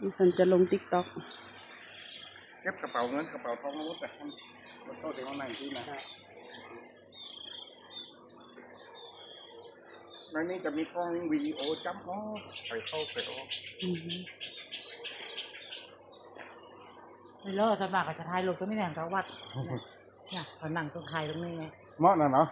ดิฉันจะลงติ๊กต็อกเก็บกระเป๋าเงินกระเป๋าทองรู้แต่ท่านรถโต๊ะที่ห้องนั่งที่นะในนี้จะมีกล้องวิดีโอจับอ๋อไปเข้าไปออกไม่เลิกสมัครกับจะถ่ายรูปก็ไม่แน่งกับวัดเนี่ยเนี่ยเขานั่งตรงถ่ายตรงนี้ไงเหมาะนะเนาะ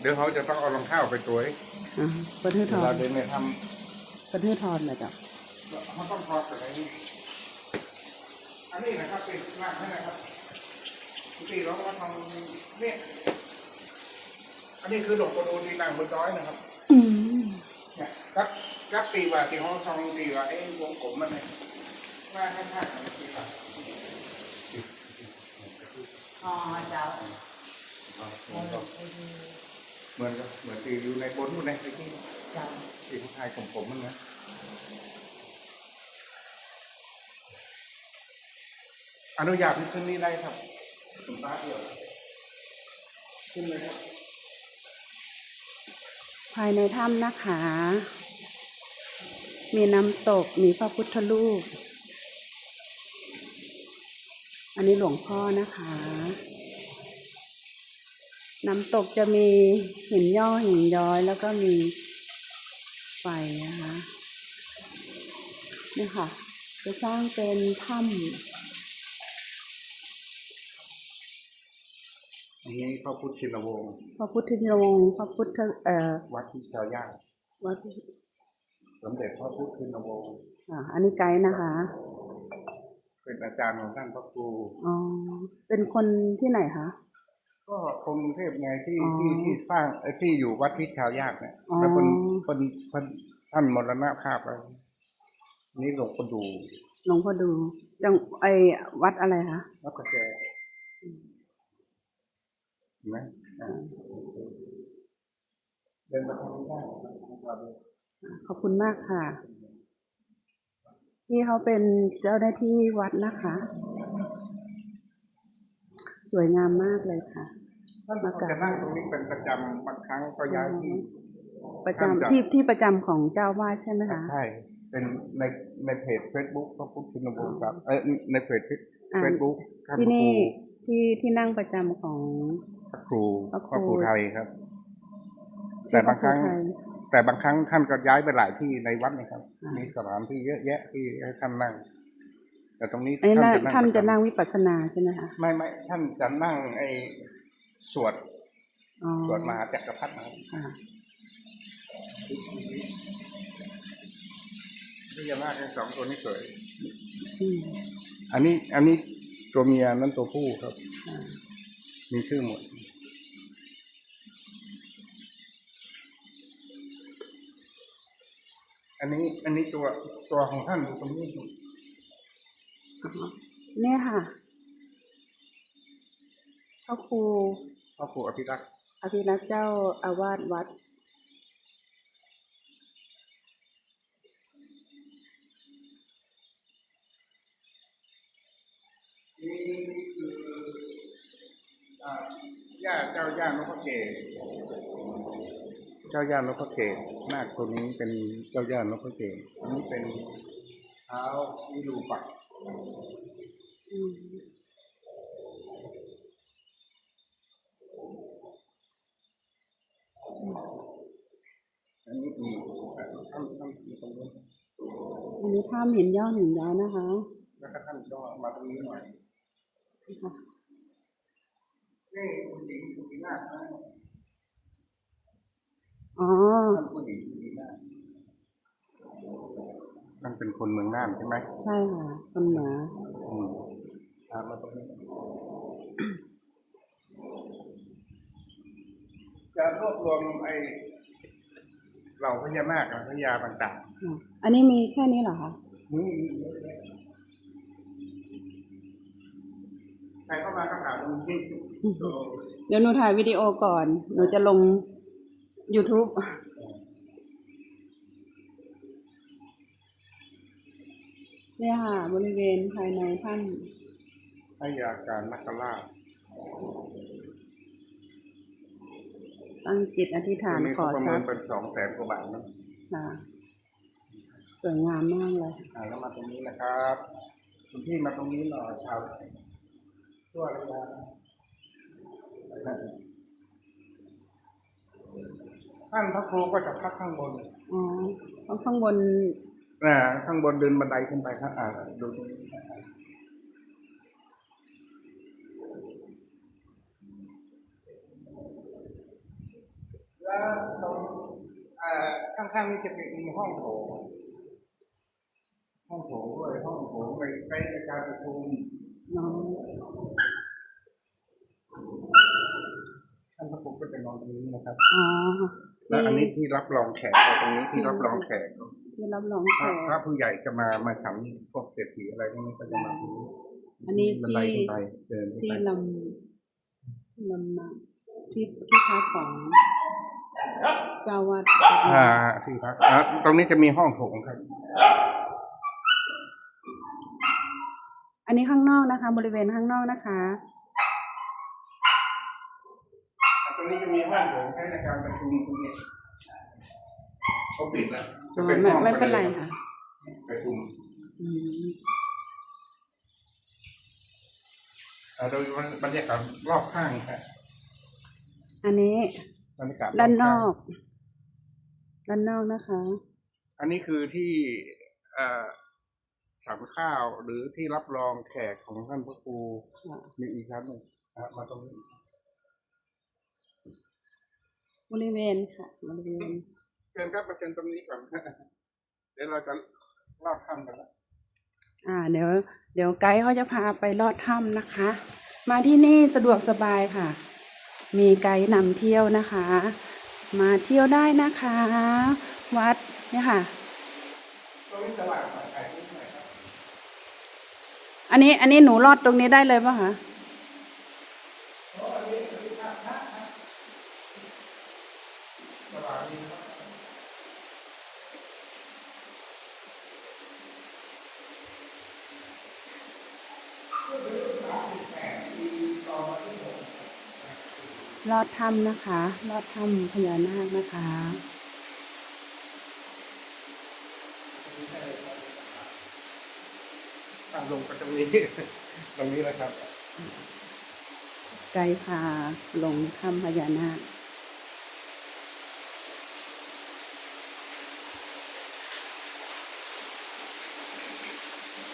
เดี๋ยวเขาจะต้องเอารองเท้าไปตัวให้อ่าประเทศทอเรานเดินไปทประเทศทอนนะจ๊ะำเขาต้องพอกับอะไรนี่อันนี้นะครับเป็นหน้าให้นะครับปกติเราก็ทำเนี่ยอันนี้คือหลวงปู่ดูดีนางบนดอยนะครับ อืมเนี่ยกับกับตีว่าที่ห้องทองตีว่าไอ้วงกลมมันเนี่ยว่าข้างๆมันตีว่าอ๋อเจ้า เหมือนกับเหมือนตีอยู่ในบนนู่นในที่เจ้าตีผู้ชายผมผมมันนะอนุญาตให้ขึ้นนี่ได้ครับคุณป้าเดียวขึ้นเลยครับ ภายในถ้ำนะคะ มีน้ำตก มีพระพุทธรูป อันนี้หลวงพ่อนะคะ น้ำตกจะมีหินย่อหินย้อยแล้วก็มีไฟนะคะนี่ค่ะ จะสร้างเป็นถ้อันนี้พระพุทธชินวงศ์ำพระพุทธรูปพระพุทธเอ่อวัดที่ชาวย่างวัดสมเด็จพระพุทธชินวงศ์อ่าอันนี้ไกด์นะคะ เป็นอาจารย์ของท่านพระครูอ๋อเป็นคนที่ไหนคะ ก็คนกรุงเทพไงที่อ๋อที่ที่สร้างเอ่อที่อยู่วัดที่ชาวยากเนี่ยอ๋อแล้วคนคนคนท่านมรณภาพไปนี่หลวงปู่ดูหลวงพ่อดู จังไอวัดอะไรคะวัดกระแจเห็นไหมอ่าเดินมาทางนี้ได้ครับขอบคุณมากค่ะพี่เขาเป็นเจ้าหน้าที่วัดนะคะ สวยงามมากเลยค่ะ ท่านจะนั่งตรงนี้เป็นประจำบางครั้งก็ย้ายที่ประท่านจะจำที่ที่ประจำของเจ้าวาดใช่ไหมคะใช่เป็นในในเพจเฟซบุ๊กพระพุทธชินวงศ์ครับเอ้ยในเพจอ่าเฟซบุ๊กท่านพที่ระครูนี่ที่ที่นั่งประจำของพระครูพระครูพระครูไทยครับชื่อแต่บางครั้งพะพุทธไทยแต่บางครั้งท่านก็ย้ายไปหลายที่ในวัดนะครับอ่ามีมีสถานที่เยอะแยะที่ให้ท่านนั่ง แต่ตรงนี้อันนี้น่าท่านจะประจำนั่งวิปัสสนาใช่ไหมคะไม่ไม่ท่านจะนั่งไอ้ สวดอ๋อสวดมหาจักรพรรดินะครับอ่าพญานาคทั้งสองตัวนี้สวย อืมอันนี้ อันนี้ตัวเมียนั่นตัวผู้ครับ อ่ามีชื่อหมด อันนี้ อันนี้ตัวตัวของท่านอยู่ตรงนี้อ๋อเนี่ยค่ะพระครู พระครูอภิรักษ์อภิรักษ์เจ้าอาวาสวัด นี่นี่คืออ่าย่าเจ้าย่านพเกศเจ้าย่านพเกศนาคตัวนี้เป็นเจ้าย่านพเกศอันนี้เป็นเท้าวิรูปัก อันนี้มีท่านท่านอยู่ตรงนี้อันนี้ถ้ำเห็นย่อหินย้อยนะคะ แล้วก็ท่านก็มาตรงนี้หน่อยค่ะนี่คุณหญิงคุณดีนาถนะอ๋อท่านผู้หญิงคุณดีนาท่านเป็นคนเมืองน่านใช่ไหมใช่ค่ะคนเหนืออืมตามมาตรงนี้จะรวบรวมไอ้ เหล่าพญานาคกับพญาต่างอะอันนี้มีแค่นี้เหรอคะๆนี่ใครเข้ามาก็ถามตรงนี้เดี๋ยวหนูถ่ายวิดีโอก่อน หนูจะลง YouTube เนี่ยค่ะ บริเวณภายในถ้ำพระยาการนักราช ตั้งจิตอธิษฐานตัวนี้ขอเขาประทเมิรันพย์เป็นสองแสนกว่าบาทนะค่ะสวยงามมากเลยอ่าแล้วมาตรงนี้นะครับคุณพี่มาตรงนี้หน่อยชาวทั่วระยะท่านพระครูก็จะพักข้างบนอ๋อข้างบนอ่าข้างบนเดินบันไดขึ้นไปครับอ่าดูตรงนี้ แล้วตรงอ่าข้างๆนี้จะเป็นห้องโถงห้องโถงด้วยห้องโถงไปใช้ในการประชุมน้องท่านพระครูก็จะนอนตรงนี้นะครับอ๋อแล้วอันนี้ที่ที่รับรองแขกตรงนี้ที่รับรองแขกที่รับรองแขถ้ากถ้าผู้ใหญ่จะมามาฉันพวกเศรษฐีอะไรพวกนี้ก็จะมาตรงนี้อันนี้บันไดที่ขึ้นไปเดินขึ้นที่ไปลำลำนาที่ที่พักของ เจ้าวัดอ่าที่พักอะตรงนี้จะมีห้องโถงครับ อันนี้ข้างนอกนะคะ บริเวณข้างนอกนะคะ ตรงนี้จะมีห้องโถงใช้ในการประชุมตรงนี้เขาปิดแล้วอ๋จะอเป็นไม่ห้องไม่เป็นไรค่ะประชุมอืมอ่าโดยบรรยากาศรอบข้างครับอันนี้ บรรยากาศรบด้านนข้งอก ด้านนอกนะคะ อันนี้คือที่เอ่อฉันข้าวหรือที่รับรองแขกของท่านพระครูมีอีกชั้นหนึ่งนะครับมาตรงนี้บริเวณค่ะบริเวณเชิญครับมาเชิญตรงนี้ก่อนเดี๋ยวเราจะเล่าถ้ำกันแล้วอ่าเดี๋ยว เดี๋ยวไกด์เขาจะพาไปลอดถ้ำนะคะ มาที่นี่สะดวกสบายค่ะ มีไกด์นำเที่ยวนะคะ มาเที่ยวได้นะคะ วัดเนี่ยค่ะ อันนี้อันนี้หนูรอดตรงนี้ได้เลยป่ะคะ สว่างดีครับ ลอดถ้ำนะคะ ลอดถ้ำพญานาคนะคะอะลงไปตรงนี้ ตรงนี้เลยครับ ไกด์พาลงถ้ำพญานาค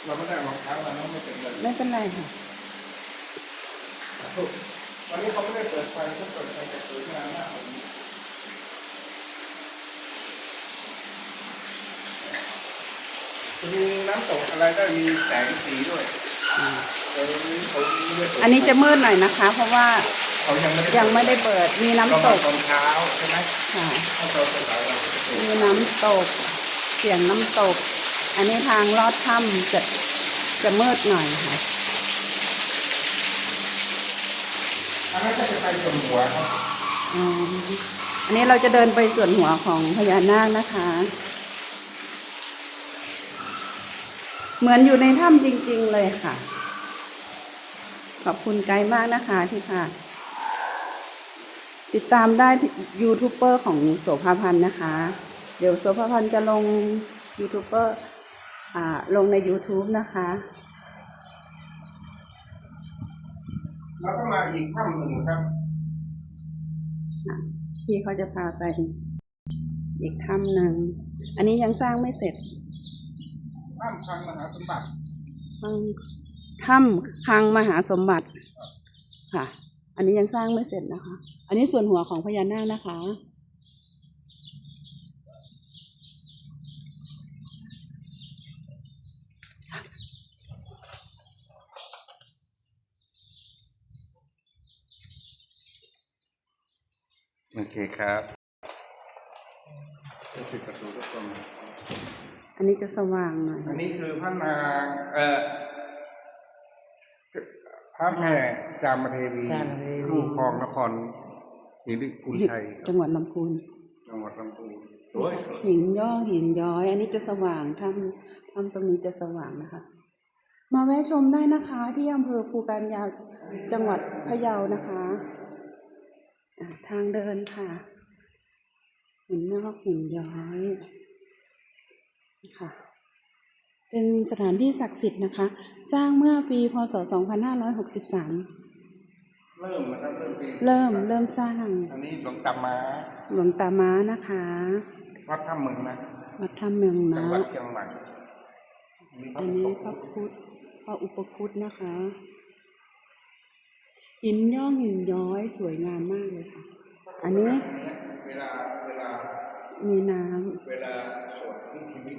เราไม่ได้เอารองเท้ามาเนาะไม่เป็นไรไม่เป็นไรค่ะ วันนี้เขาไม่ได้เปิดไฟเขาเปิดไฟแต่สวยงามมากเลยจะมีน้ำตกอะไรได้มีแสงสีด้วยเออเขาไม่ได้เปิดอันนี้จะมืดหน่อยนะคะ เพราะว่าเขายังไม่ได้ยังไม่ได้เปิดมีเราน้ำตมากตอนเช้าใช่ไหมค่ะถ้าเราไปสายเรามีน้ำตกเสียงน้ำตก อันนี้ทางลอดถ้ำจะจะมืดหน่อยค่ะ อันนั้นก็จะไปจนหัวครับอ๋ออันนี้เราจะเดินไปส่วนหัวของพญานาคนะคะ เหมือนอยู่ในถ้ำจริง ๆ เลยค่ะ ขอบคุณไกด์มากนะคะที่พาติดตามได้ยูทูบเบอร์ของโสภาพันธ์นะคะ เดี๋ยวโสภาพันธ์จะลงยูทูบเบอร์ลงใน YouTube นะคะ แล้วก็มาอีกถ้ำหนึ่งครับพี่เขาจะพาไปอีกถ้ำหนึ่ง อันนี้ยังสร้างไม่เสร็จ ถ้ำพังมหาสมบัติถ้ำถ้ำคลังมหาสมบัติค่ะ อันนี้ยังสร้างไม่เสร็จนะคะ อันนี้ส่วนหัวของพญานาคนะคะ โอเคครับปิดประตูทุกคนอันนี้จะสว่างหน่อย อันนี้คือพระนางเอ่อพระแม่จามเทวีจามเทวีลูกครองนครหิริคุณชัยจังหวัดลำพูนจังหวัดลำพูนสวยสวยหินย่อหินย้อย อันนี้จะสว่างถ้ำถ้ำตรงนี้จะสว่างนะคะ มาแวะชมได้นะคะ ที่อำเภอภูการยาวจังหวัดพะเยานะคะอะ ทางเดินค่ะหินนอกหินย้อยค่ะเป็นสถานที่ศักดิ์สิทธิ์นะคะ สร้างเมื่อปีพศ 2563 เริ่มนะครับเริ่มปีเริ่มเริ่มสร้าง อันนี้หลวงตามาหลวงตาม้านะคะ วัดถ้ำเมืองนะ วัดถ้ำเมืองจังนะหวัดเชียงใหม่มีพอัระนพุนี้ทธพระพุทธพระอุปคุตนะคะ หินย่องหินย้อยสวยงามมากเลยค่ะ อันนี้เวลาเวลามีน้เวลาสวดที่ชีวิต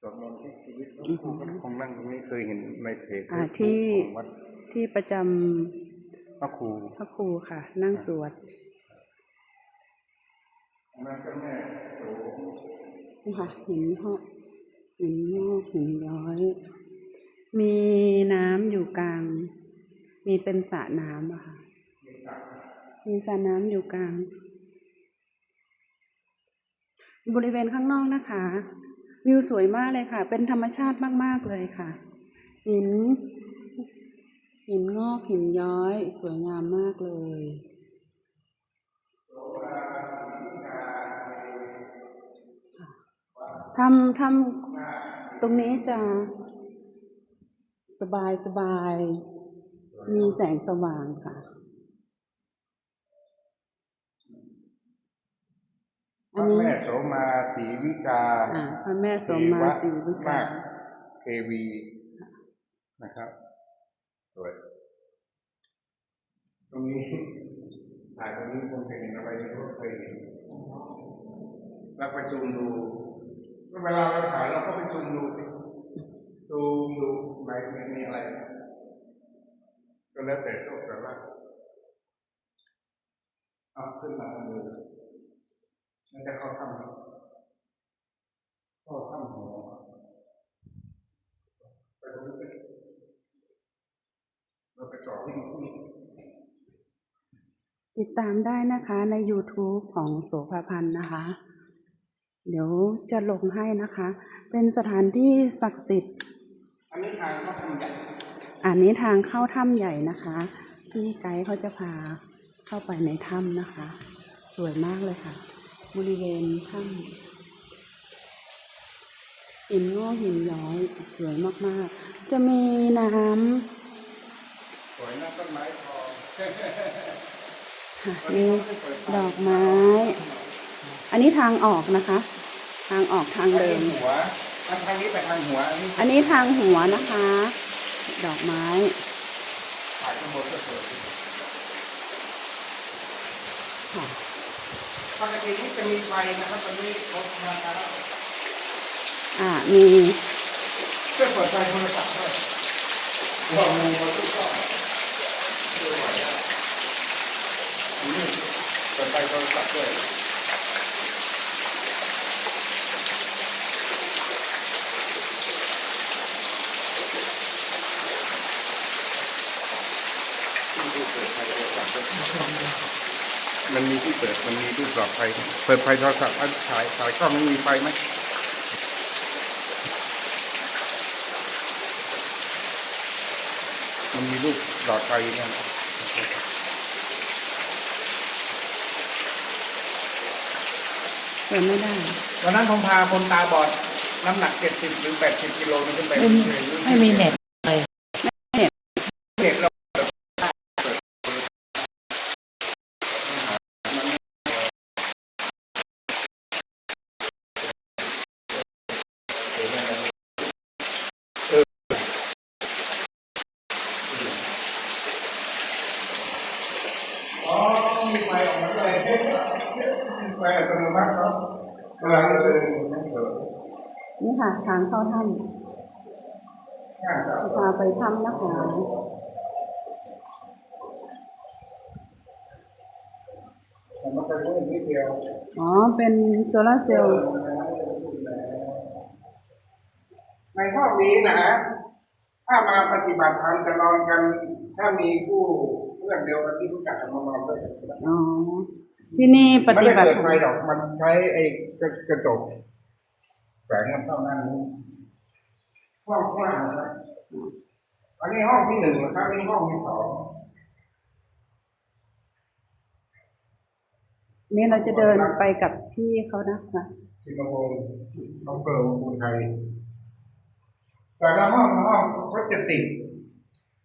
สวดมนต์ที่ชีวิตอือหือคงนั่งตรงนี้เคยเห็นในเพจอ่าที่ของวัดำที่ประจพระครูำพระครูค่ะ นั่งสวดนั่นก็แม่โสนี่ค่ะหินหอกหินงอกหินย้อย มีน้ำอยู่กลาง มีเป็นสระน้ำอะค่ะ มีสระน้ำอยู่กลาง บริเวณข้างนอกนะคะ วิวสวยมากเลยค่ะ เป็นธรรมชาติมาก ๆ เลยค่ะ หิน หินงอกหินย้อย สวยงามมากเลยทำทำตรงนี้จะสบายสบาย มีแสงสว่างค่ะพอันระนี้แม่โสมาศรีวิกาอ่าพระแม่สมมาศรีวิกาเทวีนะครับสวยตรงนี้ถ่ายตรงนี้คงจะเห็นอะไรไม่รู้เคยเห็นเราไปซูมดูเวลาเราถ่ายเราก็ไปซูมดูสิซูมดูไหนมีอะไร ก็แล้วแต่โชคแต่ละเอาขึ้นมาทำดูมันจะเข้าทำเข้าทำหัวไปตรงนี้นเราไปต่อที่นี่ติดตามได้นะคะใน YouTube ของโสภาพันธ์นะคะ เดี๋ยวจะลงให้นะคะ เป็นสถานที่ศักดิ์สิทธิ์อันนี้ทางเข้าทำใหญ่ อันนี้ทางเข้าถ้ำใหญ่นะคะที่ไกด์เขาจะพาเข้าไปในถ้ำนะคะ สวยมากเลยค่ะ บริเวณถ้ำหินงอกหินย้อยสวยมากๆ จะมีน้สวยนะต้นไม้ทองำค่ะมีดอกไม้ อันนี้ทางออกนะคะ ทางออกทางเดินหัวอันทางนี้ไปทางหัว อันนี้อันนี้ทางหัวนะคะ ดอกไม้ถ่ายข้างบนก็สวยค่ะปกตินี่จะมีไฟนะครับตอนนี้เขาทำการแล้วอ่ามีเพื่อเปิดไฟโทรศัพท์ด้วยว่างูมาทุกข้อช่วยไหวอะนี่เปิดไฟโทรศัพท์ด้วย มันมีที่เปิดมันมีที่ปลอดภัยเปิดไฟโทรศัพท์อะถ่ายถ่ายกล้องมีไฟไหมมันมีรูปหลอดไฟเนี่ยเปิดไม่ได้วันนั้นผมพาคนตาบอดน้ำหนักเจ็ดสิบหรือแปดสิบกิโลนี่ขึ้นไปไม่มีไม่มีเน็ตเลย เน็ตเรา อ๋อมีไฟออกมาด้วย ไฟอัตโนมัติครับเวลาที่เดินนั่งเถอะนี่ค่ะทางเข้าถ้ง่ายจังำพาไปถ้ำนะคะผมมาไปเพิ่มนิดเดียวอ๋อ เป็นโซลาร์เซลล์ ในห้องนี้นะ ถ้ามาปฏิบัติธรรมจะนอนกัน ถ้ามีผู้เพื่อนเดียวกันที่รู้จักกันมานอนด้วยกันอ๋อ ที่นี่ปฏิบัติไม่ได้เปิดไฟหรอกมันใช้ไอ้กระจกแสงมันเข้าหน้านี้ห้องกว้างนะครับอันนี้ห้องที่หนึ่งนะครับอันนี้ห้องที่สองนี่เราจะเดินไปกับพี่เขานะคะสิงคโปร์ห้องเปิดของไทยแต่ละห้องละห้องเขาจะติด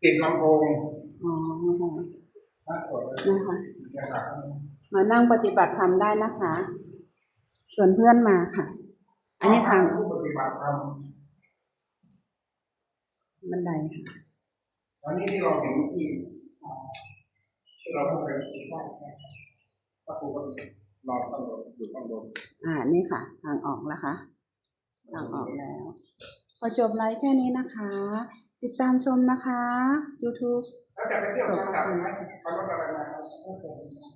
ติดลำโพงอ๋อนะกดเลยนะคะนะครับ มานั่งปฏิบัติธรรมได้นะคะชวนเพื่อนมาค่ะ อันนี้ทางผู้ปฏิบัติธรรมบันไดค่ะอันนี้ที่เราเห็นที่ที่เราเข้าไปพระครูก็นอนข้างบนอยู่ข้างบนอ่านี่ค่ะ ทางออกแล้วค่ะทางออกแล้ว พอจบไลฟ์แค่นี้นะคะ ติดตามชมนะคะ YouTube แล้วจะไปเที่ยวทางจันทร์ไหมเขารถอะไรมา